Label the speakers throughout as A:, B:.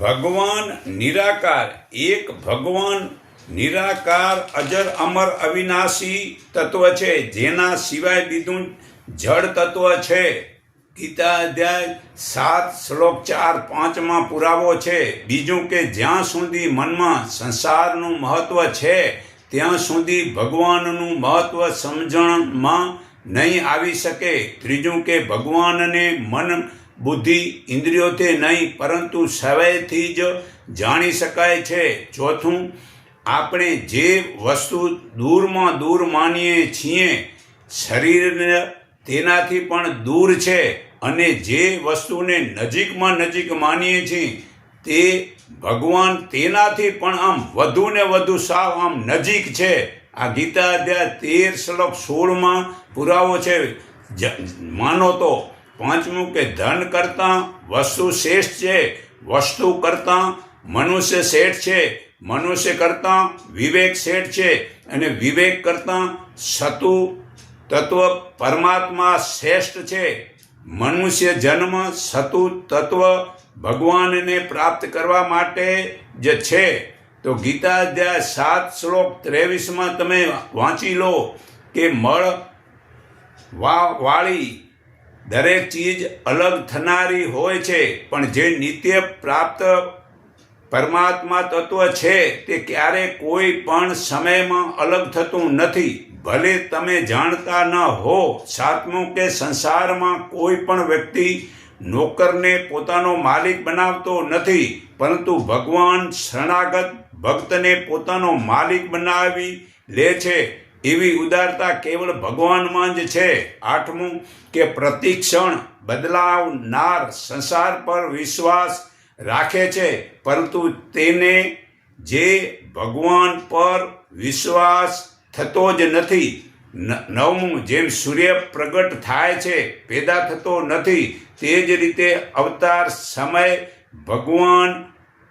A: ભગવાન નિરાકાર, એક ભગવાન નિરાકાર અજર અમર અવિનાશી તત્વ છે, જેના સિવાય બીજું જળ તત્વ છે. ગીતા અધ્યાય સાત શ્લોક ચાર પાંચમાં પુરાવો છે, બીજું કે જ્યાં સુધી મનમાં સંસારનું મહત્વ છે, ત્યાં સુધી ભગવાનનું મહત્વ સમજણમાં નહીં આવી શકે. ત્રીજું કે ભગવાનને મન બુદ્ધિ ઇન્દ્રિયોથી નહીં, પરંતુ સવયથી જ જાણી શકાય છે. ચોથું, આપણે જે વસ્તુ દૂરમાં દૂર માનીએ છીએ, શરીરને તેનાથી પણ દૂર છે અને જે વસ્તુને નજીકમાં નજીક માનીએ છીએ, તે ભગવાન તેનાથી પણ આમ વધુ ને વધુ સાવ આમ નજીક છે. આ ગીતા અધ્યાય તેર શ્લોક સોળમાં પુરાવો છે. માનો તો પાંચમું કે ધન કરતાં વસ્તુ શ્રેષ્ઠ છે, વસ્તુ કરતાં મનુષ્ય શેઠ છે, મનુષ્ય કરતાં વિવેક શેઠ છે અને વિવેક કરતાં સતુ તત્વ પરમાત્મા શ્રેષ્ઠ છે. મનુષ્ય જન્મ સતુ તત્વ ભગવાનને પ્રાપ્ત કરવા માટે જ છે. તો ગીતા અધ્યાય સાત શ્લોક ત્રેવીસમાં તમે વાંચી લો કે મળ વાળી દરેક ચીજ અલગ થનારી હોય છે, પણ જે નિત્ય પ્રાપ્ત પરમાત્મા તત્વ છે, તે ક્યારે કોઈ પણ સમયમાં અલગ થતું નથી. ભલે તમે જાણતા ન હો, સાતમું કે સંસારમાં કોઈ પણ વ્યક્તિ નોકરને પોતાનો માલિક બનાવતો નથી, પરંતુ ભગવાન શરણાગત ભક્તને પોતાનો માલિક બનાવી લે છે. એવી ઉદારતા કેવળ ભગવાનમાં જ છે. આઠમું કે પ્રતિક્ષણ બદલાવનાર સંસાર પર વિશ્વાસ રાખે છે, પરંતુ તેને જે ભગવાન પર વિશ્વાસ થતો જ નથી. નવમું, જેમ સૂર્ય પ્રગટ થાય છે, પેદા થતો નથી, તે જ રીતે અવતાર સમય ભગવાન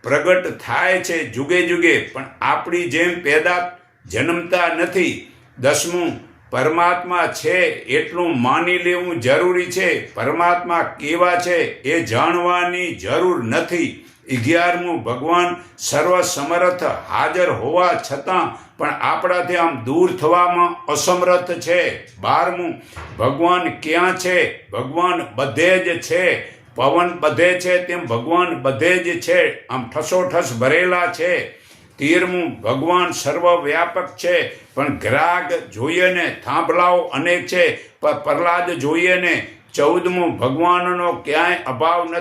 A: પ્રગટ થાય છે જુગે જુગે, પણ આપણી જેમ પેદા જન્મતા નથી. દસમું, પરમાત્મા છે એટલું માની લેવું જરૂરી છે. પરમાત્મા કેવા છે એ જાણવાની જરૂર નથી. અગિયારમું, ભગવાન સર્વસમર્થ હાજર હોવા છતાં પણ આપણાથી આમ દૂર થવામાં અસમર્થ છે. બારમું, ભગવાન ક્યાં છે? ભગવાન બધે જ છે. પવન બધે છે તેમ ભગવાન બધે જ છે. આમ ઠસોઠસ ભરેલા છે. તેરમું ભગવાન સર્વવ્યાપક છે, પણ ગ્રાગ જોઈએ ને, થાંભલાઓ અનેક છે, પણ પ્રહલાદ જોઈએ ને, ચૌદમું ભગવાનનો ક્યાંય અભાવ નથી.